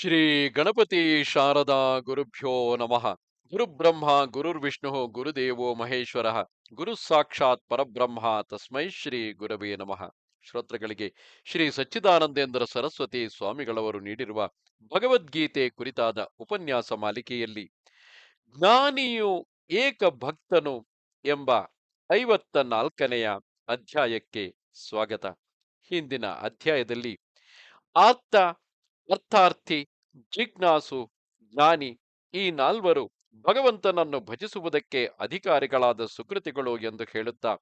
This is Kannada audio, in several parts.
ಶ್ರೀ ಗಣಪತಿ ಶಾರದಾ ಗುರುಭ್ಯೋ ನಮಃ. ಗುರುಬ್ರಹ್ಮ, ಗುರುರ್ವಿಷ್ಣು, ಗುರುದೇವೋ ಮಹೇಶ್ವರ. ಗುರು ಸಾಕ್ಷಾತ್ ಪರಬ್ರಹ್ಮ ತಸ್ಮೈ ಶ್ರೀ ಗುರವೇ ನಮಃ. ಶ್ರೋತೃಗಳಿಗೆ ಶ್ರೀ ಸಚ್ಚಿದಾನಂದೇಂದ್ರ ಸರಸ್ವತಿ ಸ್ವಾಮಿಗಳವರು ನೀಡಿರುವ ಭಗವದ್ಗೀತೆ ಕುರಿತಾದ ಉಪನ್ಯಾಸ ಮಾಲಿಕೆಯಲ್ಲಿ ಜ್ಞಾನಿಯು ಏಕ ಭಕ್ತನು ಎಂಬ ಐವತ್ತ ನಾಲ್ಕನೆಯ ಅಧ್ಯಾಯಕ್ಕೆ ಸ್ವಾಗತ. ಹಿಂದಿನ ಅಧ್ಯಾಯದಲ್ಲಿ ಆಪ್ತ ಅರ್ಥಾರ್ಥಿ, ಜಿಜ್ಞಾಸು, ಜ್ಞಾನಿ ಈ ನಾಲ್ವರು ಭಗವಂತನನ್ನು ಭಜಿಸುವುದಕ್ಕೆ ಅಧಿಕಾರಿಗಳಾದ ಸುಕೃತಿಗಳು ಎಂದು ಹೇಳುತ್ತಾ,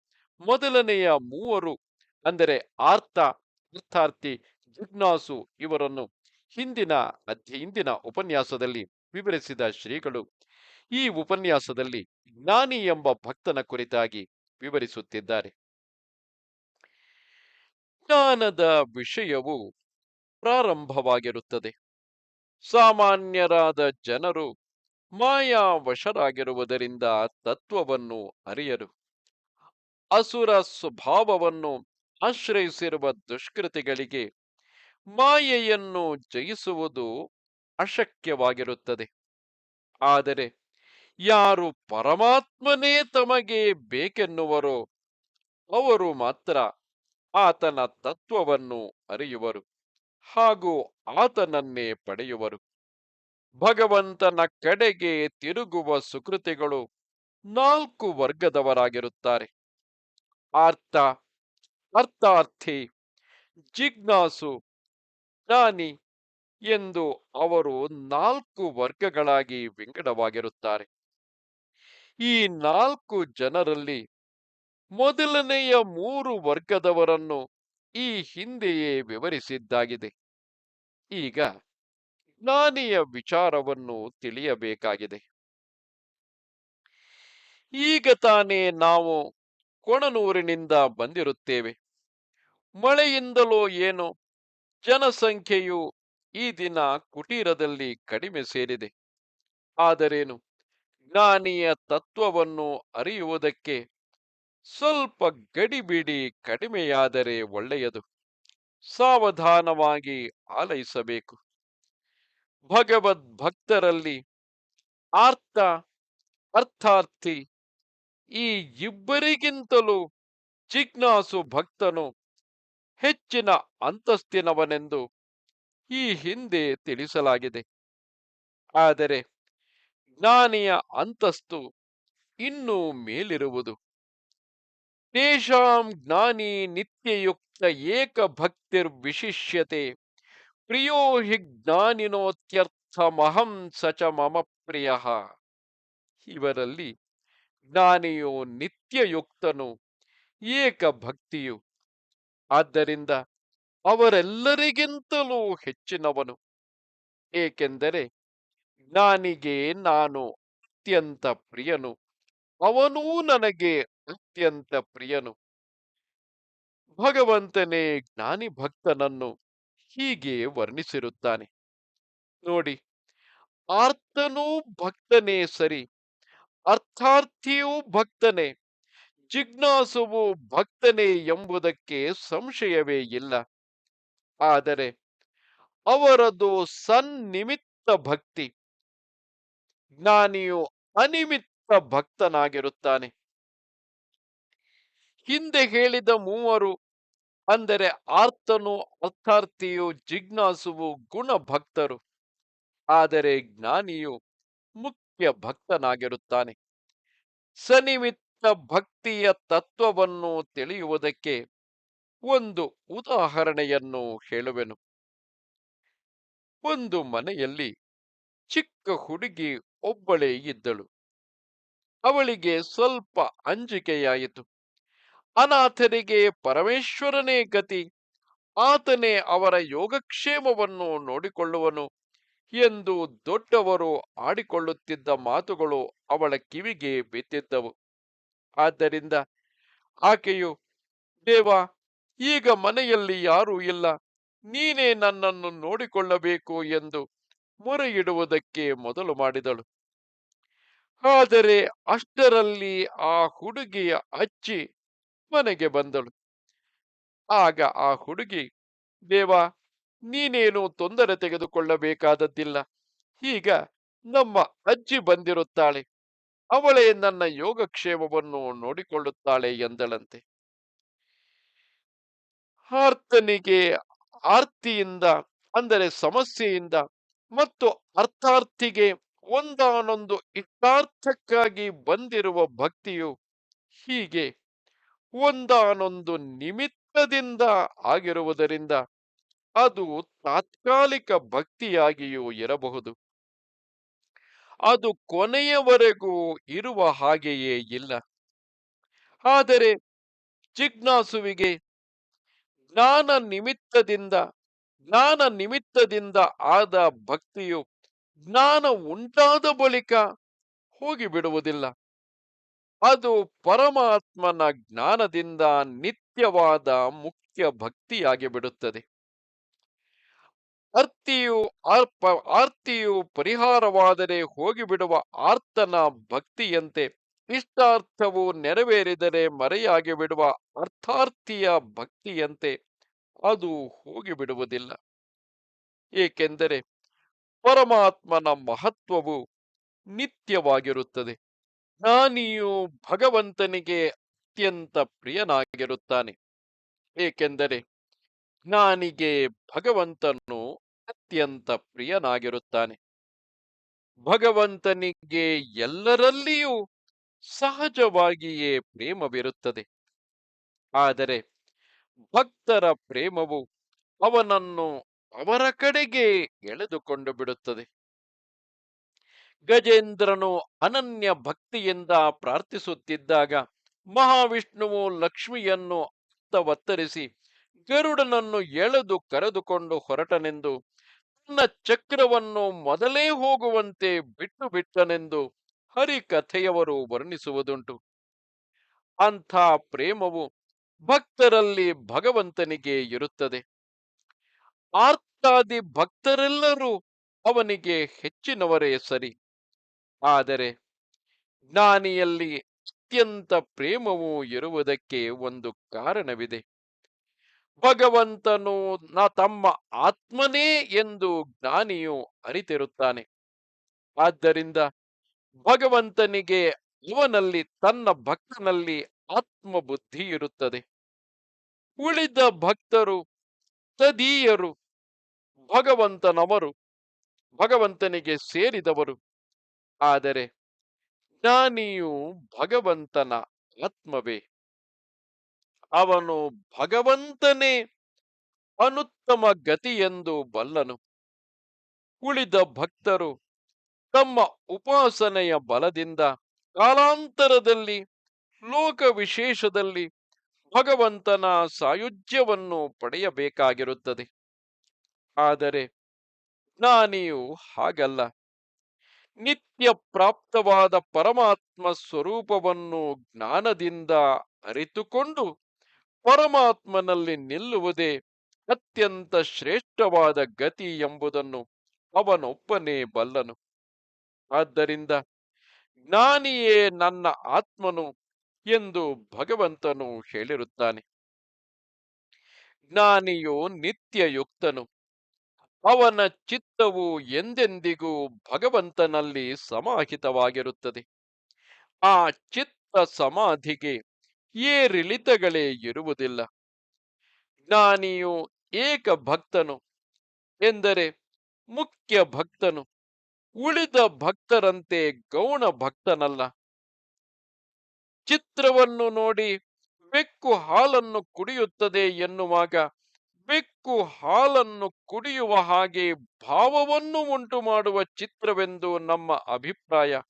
ಮೊದಲನೆಯ ಮೂವರು ಅಂದರೆ ಆರ್ಥ ಅರ್ಥಾರ್ಥಿ, ಜಿಜ್ಞಾಸು ಇವರನ್ನು ಹಿಂದಿನ ಹಿಂದಿನ ಉಪನ್ಯಾಸದಲ್ಲಿ ವಿವರಿಸಿದ ಶ್ರೀಗಳು. ಈ ಉಪನ್ಯಾಸದಲ್ಲಿ ಜ್ಞಾನಿ ಎಂಬ ಭಕ್ತನ ಕುರಿತಾಗಿ ವಿವರಿಸುತ್ತಿದ್ದಾರೆ. ಜ್ಞಾನದ ವಿಷಯವು ಪ್ರಾರಂಭವಾಗಿರುತ್ತದೆ. ಸಾಮಾನ್ಯರಾದ ಜನರು ಮಾಯಾ ವಶರಾಗಿರುವುದರಿಂದ ತತ್ವವನ್ನು ಅರಿಯರು. ಅಸುರ ಸ್ವಭಾವವನ್ನು ಆಶ್ರಯಿಸಿರುವ ದುಷ್ಕೃತಿಗಳಿಗೆ ಮಾಯೆಯನ್ನು ಜಯಿಸುವುದು ಅಶಕ್ಯವಾಗಿರುತ್ತದೆ. ಆದರೆ ಯಾರು ಪರಮಾತ್ಮನೇ ತಮಗೆ ಬೇಕೆನ್ನುವರೋ ಅವರು ಮಾತ್ರ ಆತನ ತತ್ವವನ್ನು ಅರಿಯುವರು. ಹಾಗೂ ಆತನನ್ನೇ ಪಡೆಯುವರು. ಭಗವಂತನ ಕಡೆಗೆ ತಿರುಗುವ ಸುಕೃತಿಗಳು ನಾಲ್ಕು ವರ್ಗದವರಾಗಿರುತ್ತಾರೆ. ಆರ್ಥ ಅರ್ಥಾರ್ಥಿ, ಜಿಜ್ಞಾಸು, ಜ್ಞಾನಿ ಎಂದು ಅವರು ನಾಲ್ಕು ವರ್ಗಗಳಾಗಿ ವಿಂಗಡವಾಗಿರುತ್ತಾರೆ. ಈ ನಾಲ್ಕು ಜನರಲ್ಲಿ ಮೊದಲನೆಯ ಮೂರು ವರ್ಗದವರನ್ನು ಈ ಹಿಂದೆಯೇ ವಿವರಿಸಿದ್ದಾಗಿದೆ. ಈಗ ಜ್ಞಾನಿಯ ವಿಚಾರವನ್ನು ತಿಳಿಯಬೇಕಾಗಿದೆ. ಈಗ ತಾನೇ ನಾವು ಕೊಣನೂರಿನಿಂದ ಬಂದಿರುತ್ತೇವೆ. ಮಳೆಯಿಂದಲೋ ಏನು ಜನಸಂಖ್ಯೆಯು ಈ ದಿನ ಕುಟೀರದಲ್ಲಿ ಕಡಿಮೆ ಸೇರಿದೆ. ಆದರೇನು? ಜ್ಞಾನಿಯ ತತ್ವವನ್ನು ಅರಿಯುವುದಕ್ಕೆ ಸ್ವಲ್ಪ ಗಡಿಬಿಡಿ ಕಡಿಮೆಯಾದರೆ ಒಳ್ಳೆಯದು. ಸಾವಧಾನವಾಗಿ ಆಲೈಸಬೇಕು ಭಗವದ್ ಭಕ್ತರಲ್ಲಿ ಆರ್ಥ, ಅರ್ಥಾರ್ಥಿ ಈ ಇಬ್ಬರಿಗಿಂತಲೂ ಜಿಜ್ಞಾಸು ಭಕ್ತನು ಹೆಚ್ಚಿನ ಅಂತಸ್ತಿನವನೆಂದು ಈ ಹಿಂದೆ ತಿಳಿಸಲಾಗಿದೆ. ಆದರೆ ಜ್ಞಾನಿಯ ಅಂತಸ್ತು ಇನ್ನೂ ಮೇಲಿರುವುದು. ತೇಷಾಂ ಜ್ಞಾನಿ ನಿತ್ಯಯುಕ್ತ ಏಕ ಭಕ್ತಿರ್ ವಿಶಿಷ್ಯತೆ ಪ್ರಿಯೋ ಹಿ ಜ್ಞಾನಿನೋತ್ಯರ್ಥಮಹಂ ಸಚ ಮಮ ಪ್ರಿಯ ಇವರಲ್ಲಿ ಜ್ಞಾನಿಯು ನಿತ್ಯಯುಕ್ತನು ಏಕ ಭಕ್ತಿಯು ಆದ್ದರಿಂದ ಅವರೆಲ್ಲರಿಗಿಂತಲೂ ಹೆಚ್ಚಿನವನು। ಏಕೆಂದರೆ ಜ್ಞಾನಿಗೆ ನಾನು ಅತ್ಯಂತ ಪ್ರಿಯನು, ಅವನೂ ನನಗೆ ಅತ್ಯಂತ ಪ್ರಿಯನು. ಭಗವಂತನೇ ಜ್ಞಾನಿ ಭಕ್ತನನ್ನು ಹೀಗೆ ವರ್ಣಿಸಿರುತ್ತಾನೆ. ನೋಡಿ, ಆರ್ತನೂ ಭಕ್ತನೇ ಸರಿ, ಅರ್ಥಾರ್ಥಿಯೂ ಭಕ್ತನೇ, ಜಿಜ್ಞಾಸುವು ಭಕ್ತನೇ ಎಂಬುದಕ್ಕೆ ಸಂಶಯವೇ ಇಲ್ಲ. ಆದರೆ, ಅವರದು ಸನ್ನಿಮಿತ್ತ ಭಕ್ತಿ, ಜ್ಞಾನಿಯು ಅನಿಮಿತ್ತ ಭಕ್ತನಾಗಿರುತ್ತಾನೆ. ಹಿಂದೆ ಹೇಳಿದ ಮೂವರು ಅಂದರೆ ಆರ್ತನು, ಅರ್ಥಾರ್ಥಿಯು, ಜಿಜ್ಞಾಸುವು, ಗುಣಭಕ್ತರು. ಆದರೆ ಜ್ಞಾನಿಯು ಮುಖ್ಯ ಭಕ್ತನಾಗಿರುತ್ತಾನೆ. ಸನಿಮಿತ್ತ ಭಕ್ತಿಯ ತತ್ವವನ್ನು ತಿಳಿಯುವುದಕ್ಕೆ ಒಂದು ಉದಾಹರಣೆಯನ್ನು ಹೇಳುವೆನು. ಒಂದು ಮನೆಯಲ್ಲಿ ಚಿಕ್ಕ ಹುಡುಗಿ ಒಬ್ಬಳೇ ಇದ್ದಳು. ಅವಳಿಗೆ ಸ್ವಲ್ಪ ಅಂಜಿಕೆಯಾಯಿತು. ಅನಾಥರಿಗೆ ಪರಮೇಶ್ವರನೇ ಗತಿ. ಆತನೇ ಅವರ ಯೋಗಕ್ಷೇಮವನ್ನು ನೋಡಿಕೊಳ್ಳುವನು. ಎಂದು ದೊಡ್ಡವರು ಆಡಿಕೊಳ್ಳುತ್ತಿದ್ದ ಮಾತುಗಳು ಅವಳ ಕಿವಿಗೆ ಬಿದ್ದಿದ್ದವು. ಆದ್ದರಿಂದ ಆಕೆಯು, ದೇವ, ಈಗ ಮನೆಯಲ್ಲಿ ಯಾರೂ ಇಲ್ಲ. ನೀನೇ ನನ್ನನ್ನು ನೋಡಿಕೊಳ್ಳಬೇಕು ಎಂದು ಮೊರೆಯಿಡುವುದಕ್ಕೆ ಮೊದಲು ಮಾಡಿದಳು. ಆದರೆ ಅಷ್ಟರಲ್ಲಿ ಆ ಹುಡುಗಿಯ ಅಜ್ಜಿ ಮನೆಗೆ ಬಂದಳು. ಆಗ ಆ ಹುಡುಗಿ, ದೇವ, ನೀನೇನು ತೊಂದರೆ ತೆಗೆದುಕೊಳ್ಳಬೇಕಾದದ್ದಿಲ್ಲ. ಈಗ ನಮ್ಮ ಅಜ್ಜಿ ಬಂದಿರುತ್ತಾಳೆ. ಅವಳೇ ನನ್ನ ಯೋಗಕ್ಷೇಮವನ್ನು ನೋಡಿಕೊಳ್ಳುತ್ತಾಳೆ ಎಂದಳಂತೆ. ಆರ್ತನಿಗೆ ಆರ್ತಿಯಿಂದ, ಅಂದರೆ ಸಮಸ್ಯೆಯಿಂದ ಮತ್ತು ಅರ್ಥಾರ್ಥಿಗೆ ಒಂದಾನೊಂದು ಇಷ್ಟಾರ್ಥಕ್ಕಾಗಿ ಬಂದಿರುವ ಭಕ್ತಿಯು ಹೀಗೆ ಒಂದಾನೊಂದು ನಿಮಿತ್ತದಿಂದ ಆಗಿರುವುದರಿಂದ ಅದು ತಾತ್ಕಾಲಿಕ ಭಕ್ತಿಯಾಗಿಯೂ ಇರಬಹುದು. ಅದು ಕೊನೆಯವರೆಗೂ ಇರುವ ಹಾಗೆಯೇ ಇಲ್ಲ. ಆದರೆ ಜಿಜ್ಞಾಸುವಿಗೆ ಜ್ಞಾನ ನಿಮಿತ್ತದಿಂದ ಜ್ಞಾನ ನಿಮಿತ್ತದಿಂದ ಆದ ಭಕ್ತಿಯು ಜ್ಞಾನ ಉಂಟಾದ ಬಳಿಕ ಹೋಗಿಬಿಡುವುದಿಲ್ಲ. ಅದು ಪರಮಾತ್ಮನ ಜ್ಞಾನದಿಂದ ನಿತ್ಯವಾದ ಮುಖ್ಯ ಭಕ್ತಿಯಾಗಿ ಬಿಡುತ್ತದೆ ಅರ್ತಿಯು ಅರ್ಪ ಆರ್ತಿಯು ಪರಿಹಾರವಾದರೆ ಹೋಗಿಬಿಡುವ ಆರ್ತನ ಭಕ್ತಿಯಂತೆ ಇಷ್ಟಾರ್ಥವು ನೆರವೇರಿದರೆ ಮರೆಯಾಗಿ ಬಿಡುವ ಅರ್ಥಾರ್ಥಿಯ ಭಕ್ತಿಯಂತೆ ಅದು ಹೋಗಿಬಿಡುವುದಿಲ್ಲ. ಏಕೆಂದರೆ ಪರಮಾತ್ಮನ ಮಹತ್ವವು ನಿತ್ಯವಾಗಿರುತ್ತದೆ. ಜ್ಞಾನಿಯು ಭಗವಂತನಿಗೆ ಅತ್ಯಂತ ಪ್ರಿಯನಾಗಿರುತ್ತಾನೆ. ಏಕೆಂದರೆ ಜ್ಞಾನಿಗೆ ಭಗವಂತನು ಅತ್ಯಂತ ಪ್ರಿಯನಾಗಿರುತ್ತಾನೆ. ಭಗವಂತನಿಗೆ ಎಲ್ಲರಲ್ಲಿಯೂ ಸಹಜವಾಗಿಯೇ ಪ್ರೇಮವಿರುತ್ತದೆ. ಆದರೆ ಭಕ್ತರ ಪ್ರೇಮವು ಅವನನ್ನು ಅವರ ಕಡೆಗೆ ಎಳೆದುಕೊಂಡು ಬಿಡುತ್ತದೆ. ಗಜೇಂದ್ರನು ಅನನ್ಯ ಭಕ್ತಿಯಿಂದ ಪ್ರಾರ್ಥಿಸುತ್ತಿದ್ದಾಗ ಮಹಾವಿಷ್ಣುವು ಲಕ್ಷ್ಮಿಯನ್ನು ಒತ್ತರಿಸಿ ಗರುಡನನ್ನು ಎಳೆದು ಕರೆದುಕೊಂಡು ಹೊರಟನೆಂದು ತನ್ನ ಚಕ್ರವನ್ನು ಮೊದಲೇ ಹೋಗುವಂತೆ ಬಿಟ್ಟು ಬಿಟ್ಟನೆಂದು ಹರಿಕಥೆಯವರು ವರ್ಣಿಸುವುದುಂಟು. ಅಂಥ ಪ್ರೇಮವು ಭಕ್ತರಲ್ಲಿ ಭಗವಂತನಿಗೆ ಇರುತ್ತದೆ. ಆರ್ತಾದಿ ಭಕ್ತರೆಲ್ಲರೂ ಅವನಿಗೆ ಹೆಚ್ಚಿನವರೇ ಸರಿ. ಆದರೆ ಜ್ಞಾನಿಯಲ್ಲಿ ಅತ್ಯಂತ ಪ್ರೇಮವು ಇರುವುದಕ್ಕೆ ಒಂದು ಕಾರಣವಿದೆ. ಭಗವಂತನು ನ ತಮ್ಮ ಆತ್ಮನೇ ಎಂದು ಜ್ಞಾನಿಯು ಅರಿತಿರುತ್ತಾನೆ. ಆದ್ದರಿಂದ ಭಗವಂತನಿಗೆ ಇವನಲ್ಲಿ ತನ್ನ ಭಕ್ತನಲ್ಲಿ ಆತ್ಮಬುದ್ಧಿ ಇರುತ್ತದೆ. ಉಳಿದ ಭಕ್ತರು ತದೀಯರು ಭಗವಂತನವರು, ಭಗವಂತನಿಗೆ ಸೇರಿದವರು. ಆದರೆ ಜ್ಞಾನಿಯು ಭಗವಂತನ ಆತ್ಮವೇ. ಅವನು ಭಗವಂತನೇ ಅನುತ್ತಮ ಗತಿಯೆಂದು ಬಲ್ಲನು. ಉಳಿದ ಭಕ್ತರು ತಮ್ಮ ಉಪಾಸನೆಯ ಬಲದಿಂದ ಕಾಲಾಂತರದಲ್ಲಿ ಲೋಕ ವಿಶೇಷದಲ್ಲಿ ಭಗವಂತನ ಸಾಯುಜ್ಯವನ್ನು ಪಡೆಯಬೇಕಾಗಿರುತ್ತದೆ. ಆದರೆ ಜ್ಞಾನಿಯು ಹಾಗಲ್ಲ. ನಿತ್ಯ ಪ್ರಾಪ್ತವಾದ ಪರಮಾತ್ಮ ಸ್ವರೂಪವನ್ನು ಜ್ಞಾನದಿಂದ ಅರಿತುಕೊಂಡು ಪರಮಾತ್ಮನಲ್ಲಿ ನಿಲ್ಲುವುದೇ ಅತ್ಯಂತ ಶ್ರೇಷ್ಠವಾದ ಗತಿ ಎಂಬುದನ್ನು ಅವನೊಬ್ಬನೇ ಬಲ್ಲನು. ಆದ್ದರಿಂದ ಜ್ಞಾನಿಯೇ ನನ್ನ ಆತ್ಮನು ಎಂದು ಭಗವಂತನು ಹೇಳಿರುತ್ತಾನೆ. ಜ್ಞಾನಿಯು ನಿತ್ಯಯುಕ್ತನು. ಅವನ ಚಿತ್ತವು ಎಂದೆಂದಿಗೂ ಭಗವಂತನಲ್ಲಿ ಸಮಾಹಿತವಾಗಿರುತ್ತದೆ. ಆ ಚಿತ್ತ ಸಮಾಧಿಗೆ ಏರಿಳಿತಗಳೇ ಇರುವುದಿಲ್ಲ. ಜ್ಞಾನಿಯು ಏಕ ಭಕ್ತನು ಎಂದರೆ ಮುಖ್ಯ ಭಕ್ತನು, ಉಳಿದ ಭಕ್ತರಂತೆ ಗೌಣ ಭಕ್ತನಲ್ಲ. ಚಿತ್ರವನ್ನು ನೋಡಿ ಬೆಕ್ಕು ಹಾಲನ್ನು ಕುಡಿಯುತ್ತದೆ ಎನ್ನುವಾಗ ಬೆಕ್ಕು ಹಾಲನ್ನು ಕುಡಿಯುವ ಹಾಗೆ ಭಾವವನ್ನು ಉಂಟು ಮಾಡುವ ಚಿತ್ರವೆಂದು ನಮ್ಮ ಅಭಿಪ್ರಾಯ.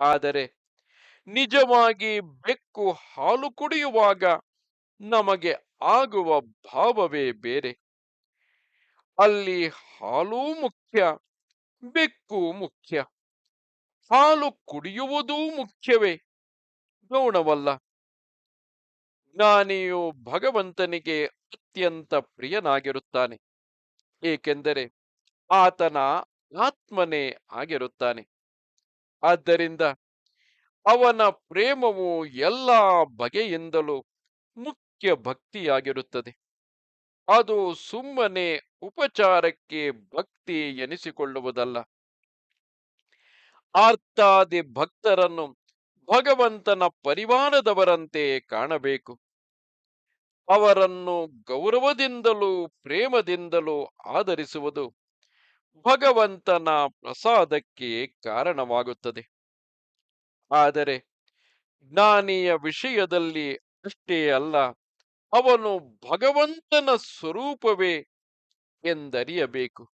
ಆದರೆ ನಿಜವಾಗಿ ಬೆಕ್ಕು ಹಾಲು ಕುಡಿಯುವಾಗ ನಮಗೆ ಆಗುವ ಭಾವವೇ ಬೇರೆ. ಅಲ್ಲಿ ಹಾಲೂ ಮುಖ್ಯ, ಬೆಕ್ಕು ಮುಖ್ಯ. ಹಾಲು ಕುಡಿಯುವುದೂ ಮುಖ್ಯವೇ? ಗೌಣವಲ್ಲ. ಜ್ಞಾನಿಯು ಭಗವಂತನಿಗೆ ಅತ್ಯಂತ ಪ್ರಿಯನಾಗಿರುತ್ತಾನೆ. ಏಕೆಂದರೆ ಆತನ ಆತ್ಮನೇ ಆಗಿರುತ್ತಾನೆ. ಆದ್ದರಿಂದ ಅವನ ಪ್ರೇಮವು ಎಲ್ಲ ಬಗೆಯಿಂದಲೂ ಮುಖ್ಯ ಭಕ್ತಿಯಾಗಿರುತ್ತದೆ. ಅದು ಸುಮ್ಮನೆ ಉಪಚಾರಕ್ಕೆ ಭಕ್ತಿ ಎನಿಸಿಕೊಳ್ಳುವುದಲ್ಲ. ಆರ್ತಾದಿ ಭಕ್ತರನ್ನು ಭಗವಂತನ ಪರಿವಾರದವರಂತೆ ಕಾಣಬೇಕು. ಅವರನ್ನು ಗೌರವದಿಂದಲೂ ಪ್ರೇಮದಿಂದಲೂ ಆಧರಿಸುವುದು ಭಗವಂತನ ಪ್ರಸಾದಕ್ಕೆ ಕಾರಣವಾಗುತ್ತದೆ. ಆದರೆ ಜ್ಞಾನಿಯ ವಿಷಯದಲ್ಲಿ ಅಷ್ಟೇ ಅಲ್ಲ, ಅವನು ಭಗವಂತನ ಸ್ವರೂಪವೇ ಎಂದರಿಯಬೇಕು.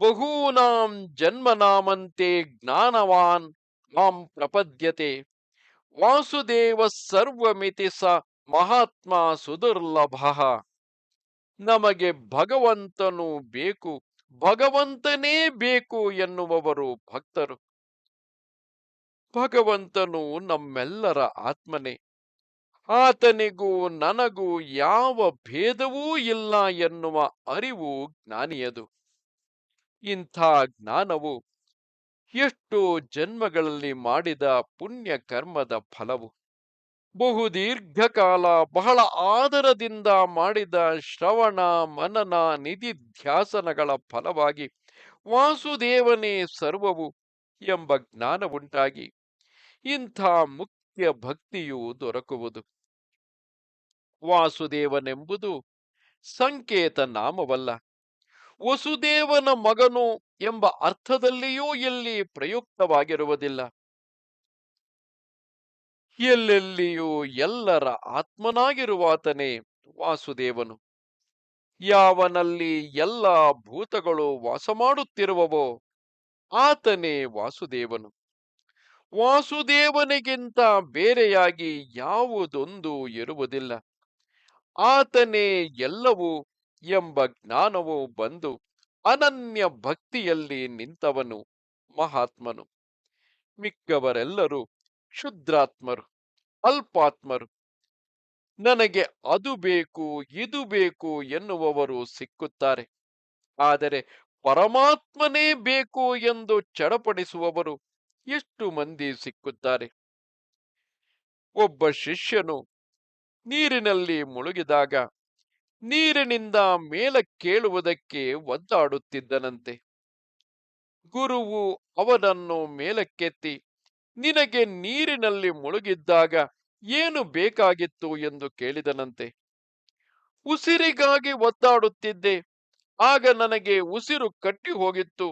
ಬಹೂನಾಂ ಜನ್ಮನಾಮಂತೆ ಜ್ಞಾನವಾನ್ ಮಾಂ ಪ್ರಪದ್ಯತೆ ವಾಸುದೇವ ಸರ್ವಮಿತಿ ಸ ಮಹಾತ್ಮ ಸುದುರ್ಲಭ ನಮಗೆ ಭಗವಂತನು ಬೇಕು। ಭಗವಂತನೇ ಬೇಕು ಎನ್ನುವವರು ಭಕ್ತರು। ಭಗವಂತನು ನಮ್ಮೆಲ್ಲರ ಆತ್ಮನೇ। ಆತನಿಗೂ ನನಗೂ ಯಾವ ಭೇದವೂ ಇಲ್ಲ ಎನ್ನುವ ಅರಿವು ಜ್ಞಾನಿಯದು। ಇಂಥ ಜ್ಞಾನವು ಎಷ್ಟು ಜನ್ಮಗಳಲ್ಲಿ ಮಾಡಿದ ಪುಣ್ಯ ಕರ್ಮದ ಫಲವು? ಬಹು ದೀರ್ಘಕಾಲ ಬಹಳ ಆದರದಿಂದ ಮಾಡಿದ ಶ್ರವಣ, ಮನನ, ನಿಧಿಧ್ಯಾಸನಗಳ ಫಲವಾಗಿ ವಾಸುದೇವನೇ ಸರ್ವವು ಎಂಬ ಜ್ಞಾನವುಂಟಾಗಿ ಇಂಥ ಮುಖ್ಯ ಭಕ್ತಿಯು ದೊರಕುವುದು. ವಾಸುದೇವನೆಂಬುದು ಸಂಕೇತ ನಾಮವಲ್ಲ. ವಸುದೇವನ ಮಗನು ಎಂಬ ಅರ್ಥದಲ್ಲಿಯೂ ಇಲ್ಲಿ ಪ್ರಯುಕ್ತವಾಗಿರುವುದಿಲ್ಲ. ಎಲ್ಲೆಲ್ಲಿಯೂ ಎಲ್ಲರ ಆತ್ಮನಾಗಿರುವಾತನೇ ವಾಸುದೇವನು. ಯಾವನಲ್ಲಿ ಎಲ್ಲ ಭೂತಗಳು ವಾಸ ಮಾಡುತ್ತಿರುವವೋ ಆತನೇ ವಾಸುದೇವನು. ವಾಸುದೇವನಿಗಿಂತ ಬೇರೆಯಾಗಿ ಯಾವುದೊಂದು ಇರುವುದಿಲ್ಲ. ಆತನೇ ಎಲ್ಲವೂ ಎಂಬ ಜ್ಞಾನವು ಬಂದು ಅನನ್ಯ ಭಕ್ತಿಯಲ್ಲಿ ನಿಂತವನು ಮಹಾತ್ಮನು. ಮಿಕ್ಕವರೆಲ್ಲರೂ ಕ್ಷುದ್ರಾತ್ಮರು, ಅಲ್ಪಾತ್ಮರು. ನನಗೆ ಅದು ಬೇಕು, ಇದು ಬೇಕು ಎನ್ನುವವರು ಸಿಕ್ಕುತ್ತಾರೆ. ಆದರೆ ಪರಮಾತ್ಮನೇ ಬೇಕು ಎಂದು ಚಡಪಡಿಸುವವರು ಎಷ್ಟು ಮಂದಿ ಸಿಕ್ಕುತ್ತಾರೆ? ಒಬ್ಬ ಶಿಷ್ಯನು ನೀರಿನಲ್ಲಿ ಮುಳುಗಿದಾಗ ನೀರಿನಿಂದ ಮೇಲಕ್ಕೇಳುವುದಕ್ಕೆ ಒದ್ದಾಡುತ್ತಿದ್ದನಂತೆ. ಗುರುವು ಅವನನ್ನು ಮೇಲಕ್ಕೆತ್ತಿ, ನಿನಗೆ ನೀರಿನಲ್ಲಿ ಮುಳುಗಿದ್ದಾಗ ಏನು ಬೇಕಾಗಿತ್ತು? ಎಂದು ಕೇಳಿದನಂತೆ. ಉಸಿರಿಗಾಗಿ ಒದ್ದಾಡುತ್ತಿದ್ದೆ, ಆಗ ನನಗೆ ಉಸಿರು ಕಟ್ಟಿ ಹೋಗಿತ್ತು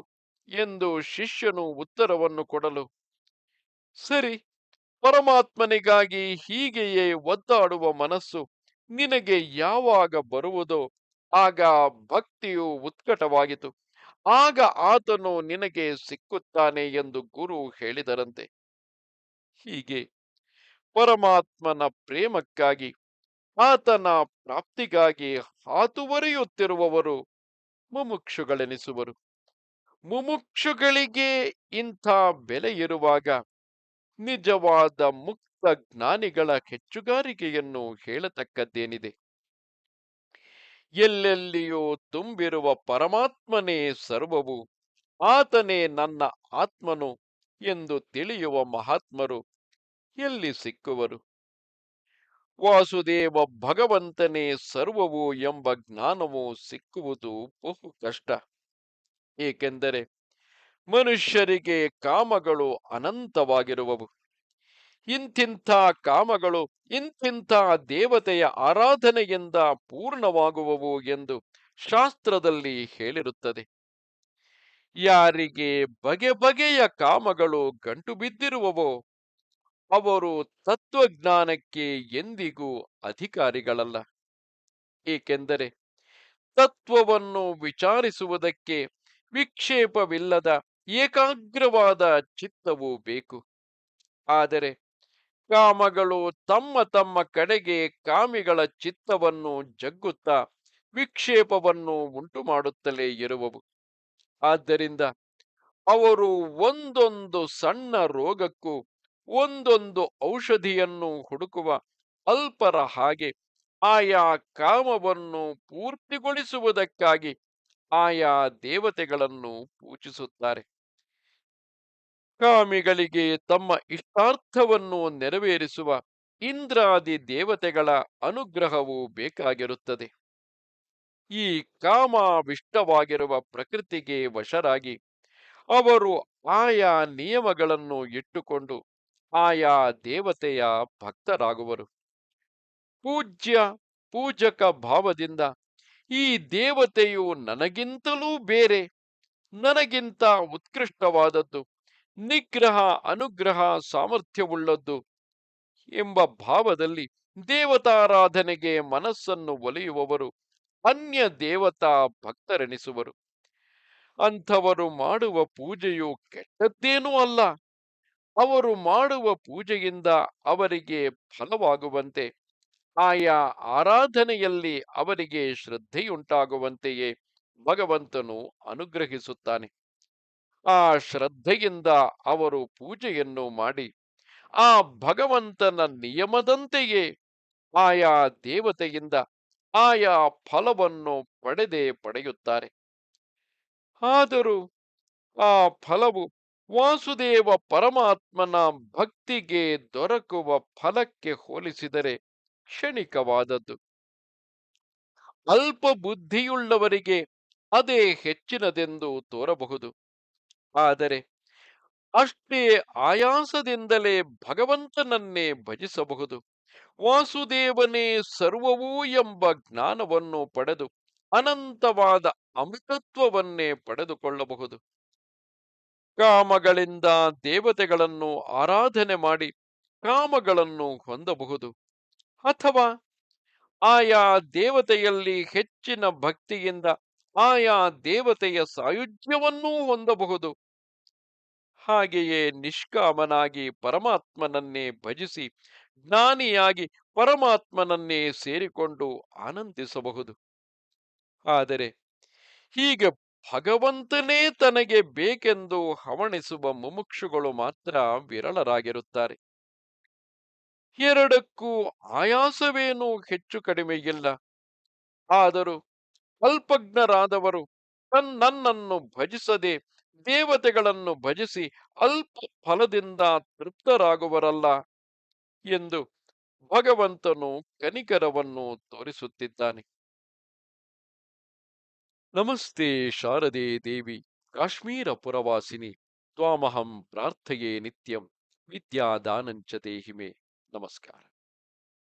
ಎಂದು ಶಿಷ್ಯನು ಉತ್ತರವನ್ನು ಕೊಡಲು. ಸರಿ, ಪರಮಾತ್ಮನಿಗಾಗಿ ಹೀಗೆಯೇ ಒದ್ದಾಡುವ ಮನಸ್ಸು. ನಿನಗೆ ಯಾವಾಗ ಬರುವುದೋ ಆಗ ಭಕ್ತಿಯು ಉತ್ಕಟವಾಯಿತು ಆಗ ಆತನು ನಿನಗೆ ಸಿಕ್ಕುತ್ತಾನೆ ಎಂದು ಗುರು ಹೇಳಿದರಂತೆ. ಹೀಗೆ ಪರಮಾತ್ಮನ ಪ್ರೇಮಕ್ಕಾಗಿ, ಆತನ ಪ್ರಾಪ್ತಿಗಾಗಿ ಹಾತುವರಿಯುತ್ತಿರುವವರು ಮುಮುಕ್ಷುಗಳೆನಿಸುವರು. ಮುಮುಕ್ಷುಗಳಿಗೆ ಇಂಥ ಬೆಲೆ ಇರುವಾಗ ನಿಜವಾದ ಮುಕ್ತ ಜ್ಞಾನಿಗಳ ಹೆಚ್ಚುಗಾರಿಕೆಯನ್ನು ಹೇಳತಕ್ಕದ್ದೇನಿದೆ? ಎಲ್ಲೆಲ್ಲಿಯೂ ತುಂಬಿರುವ ಪರಮಾತ್ಮನೇ ಸರ್ವವು, ಆತನೇ ನನ್ನ ಆತ್ಮನು ಎಂದು ತಿಳಿಯುವ ಮಹಾತ್ಮರು ಎಲ್ಲಿ ಸಿಕ್ಕುವರು? ವಾಸುದೇವ ಭಗವಂತನೇ ಸರ್ವವು ಎಂಬ ಜ್ಞಾನವು ಸಿಕ್ಕುವುದು ಬಹು ಕಷ್ಟ. ಏಕೆಂದರೆ ಮನುಷ್ಯರಿಗೆ ಕಾಮಗಳು ಅನಂತವಾಗಿರುವವು. ಇಂತಿಂಥ ಕಾಮಗಳು, ಇಂತಿಂಥ ದೇವತೆಯ ಆರಾಧನೆಯಿಂದ ಪೂರ್ಣವಾಗುವವು ಎಂದು ಶಾಸ್ತ್ರದಲ್ಲಿ ಹೇಳಿರುತ್ತದೆ. ಯಾರಿಗೆ ಬಗೆ ಬಗೆಯ ಕಾಮಗಳು ಗಂಟು ಬಿದ್ದಿರುವವೋ, ಅವರು ತತ್ವಜ್ಞಾನಕ್ಕೆ ಎಂದಿಗೂ ಅಧಿಕಾರಿಗಳಲ್ಲ. ಏಕೆಂದರೆ ತತ್ವವನ್ನು ವಿಚಾರಿಸುವುದಕ್ಕೆ ವಿಕ್ಷೇಪವಿಲ್ಲದ ಏಕಾಗ್ರವಾದ ಚಿತ್ತವೂ ಬೇಕು. ಆದರೆ ಕಾಮಗಳು ತಮ್ಮ ತಮ್ಮ ಕಡೆಗೆ ಕಾಮಿಗಳ ಚಿತ್ತವನ್ನು ಜಗ್ಗುತ್ತಾ ವಿಕ್ಷೇಪವನ್ನು ಉಂಟು ಮಾಡುತ್ತಲೇ ಇರುವವು. ಆದ್ದರಿಂದ ಅವರು ಒಂದೊಂದು ಸಣ್ಣ ರೋಗಕ್ಕೂ ಒಂದೊಂದು ಔಷಧಿಯನ್ನು ಹುಡುಕುವ ಅಲ್ಪರ ಹಾಗೆ ಆಯಾ ಕಾಮವನ್ನು ಪೂರ್ತಿಗೊಳಿಸುವುದಕ್ಕಾಗಿ ಆಯಾ ದೇವತೆಗಳನ್ನು ಪೂಜಿಸುತ್ತಾರೆ. ಕಾಮಿಗಳಿಗೆ ತಮ್ಮ ಇಷ್ಟಾರ್ಥವನ್ನು ನೆರವೇರಿಸುವ ಇಂದ್ರಾದಿ ದೇವತೆಗಳ ಅನುಗ್ರಹವು ಬೇಕಾಗಿರುತ್ತದೆ. ಈ ಕಾಮಾವಿಷ್ಟವಾಗಿರುವ ಪ್ರಕೃತಿಗೆ ವಶರಾಗಿ ಅವರು ಆಯಾ ನಿಯಮಗಳನ್ನು ಇಟ್ಟುಕೊಂಡು ಆಯಾ ದೇವತೆಯ ಭಕ್ತರಾಗುವರು. ಪೂಜ್ಯ, ಪೂಜಕ ಭಾವದಿಂದ ಈ ದೇವತೆಯು ನನಗಿಂತಲೂ ಬೇರೆ, ನನಗಿಂತ ಉತ್ಕೃಷ್ಟವಾದದ್ದು. ನಿಗ್ರಹ, ಅನುಗ್ರಹ, ಸಾಮರ್ಥ್ಯವುಳ್ಳದ್ದು ಎಂಬ ಭಾವದಲ್ಲಿ ದೇವತಾರಾಧನೆಗೆ ಮನಸ್ಸನ್ನು ಒಲಿಯುವವರು ಅನ್ಯ ದೇವತಾ ಭಕ್ತರೆನಿಸುವರು. ಅಂಥವರು ಮಾಡುವ ಪೂಜೆಯು ಕೆಟ್ಟದ್ದೇನೂ ಅಲ್ಲ. ಅವರು ಮಾಡುವ ಪೂಜೆಯಿಂದ ಅವರಿಗೆ ಫಲವಾಗುವಂತೆ, ಆಯಾ ಆರಾಧನೆಯಲ್ಲಿ ಅವರಿಗೆ ಶ್ರದ್ಧೆಯುಂಟಾಗುವಂತೆಯೇ ಭಗವಂತನು ಅನುಗ್ರಹಿಸುತ್ತಾನೆ. ಆ ಶ್ರದ್ಧೆಯಿಂದ ಅವರು ಪೂಜೆಯನ್ನು ಮಾಡಿ, ಆ ಭಗವಂತನ ನಿಯಮದಂತೆಯೇ ಆಯಾ ದೇವತೆಯಿಂದ ಆಯಾ ಫಲವನ್ನು ಪಡೆದೇ ಪಡೆಯುತ್ತಾರೆ. ಆದರೂ ಆ ಫಲವು ವಾಸುದೇವ ಪರಮಾತ್ಮನ ಭಕ್ತಿಗೆ ದೊರಕುವ ಫಲಕ್ಕೆ ಹೋಲಿಸಿದರೆ ಕ್ಷಣಿಕವಾದದ್ದು. ಅಲ್ಪ ಬುದ್ಧಿಯುಳ್ಳವರಿಗೆ ಅದೇ ಹೆಚ್ಚಿನದೆಂದು ತೋರಬಹುದು. ಆದರೆ ಅಷ್ಟೇ ಆಯಾಸದಿಂದಲೇ ಭಗವಂತನನ್ನೇ ಭಜಿಸಬಹುದು. ವಾಸುದೇವನೇ ಸರ್ವವೂ ಎಂಬ ಜ್ಞಾನವನ್ನು ಪಡೆದು ಅನಂತವಾದ ಅಮೃತತ್ವವನ್ನೇ ಪಡೆದುಕೊಳ್ಳಬಹುದು. ಕಾಮಗಳಿಂದ ದೇವತೆಗಳನ್ನು ಆರಾಧನೆ ಮಾಡಿ ಕಾಮಗಳನ್ನು ಹೊಂದಬಹುದು. ಅಥವಾ ಆಯಾ ದೇವತೆಯಲ್ಲಿ ಹೆಚ್ಚಿನ ಭಕ್ತಿಯಿಂದ ಆಯಾ ದೇವತೆಯ ಸಾಯುಜ್ಯವನ್ನೂ ಹೊಂದಬಹುದು. ಹಾಗೆಯೇ ನಿಷ್ಕಾಮನಾಗಿ ಪರಮಾತ್ಮನನ್ನೇ ಭಜಿಸಿ, ಜ್ಞಾನಿಯಾಗಿ ಪರಮಾತ್ಮನನ್ನೇ ಸೇರಿಕೊಂಡು ಆನಂದಿಸಬಹುದು. ಆದರೆ ಹೀಗೆ ಭಗವಂತನೇ ತನಗೆ ಬೇಕೆಂದು ಹವಣಿಸುವ ಮುಮುಕ್ಷುಗಳು ಮಾತ್ರ ವಿರಳರಾಗಿರುತ್ತಾರೆ. ಎರಡಕ್ಕೂ ಆಯಾಸವೇನೂ ಹೆಚ್ಚು ಕಡಿಮೆ ಇಲ್ಲ ಆದರೂ ಅಲ್ಪಜ್ಞರಾದವರು ತನ್ನನ್ನು ಭಜಿಸದೆ ದೇವತೆಗಳನ್ನು ಭಜಿಸಿ ಅಲ್ಪ ಫಲದಿಂದ ತೃಪ್ತರಾಗುವರಲ್ಲ ಎಂದು ಭಗವಂತನು ಕನಿಕರವನ್ನು ತೋರಿಸುತ್ತಿದ್ದಾನೆ. ನಮಸ್ತೆ ಶಾರದೆ ದೇವಿ, ಕಾಶ್ಮೀರ ಪುರವಾಸಿನಿ, ತ್ವಾಮಹಂ ಪ್ರಾರ್ಥೆಯೇ ನಿತ್ಯಂ ವಿದ್ಯಾದಾನಂಚ ದೇಹಿಮೆ. ನಮಸ್ಕಾರ.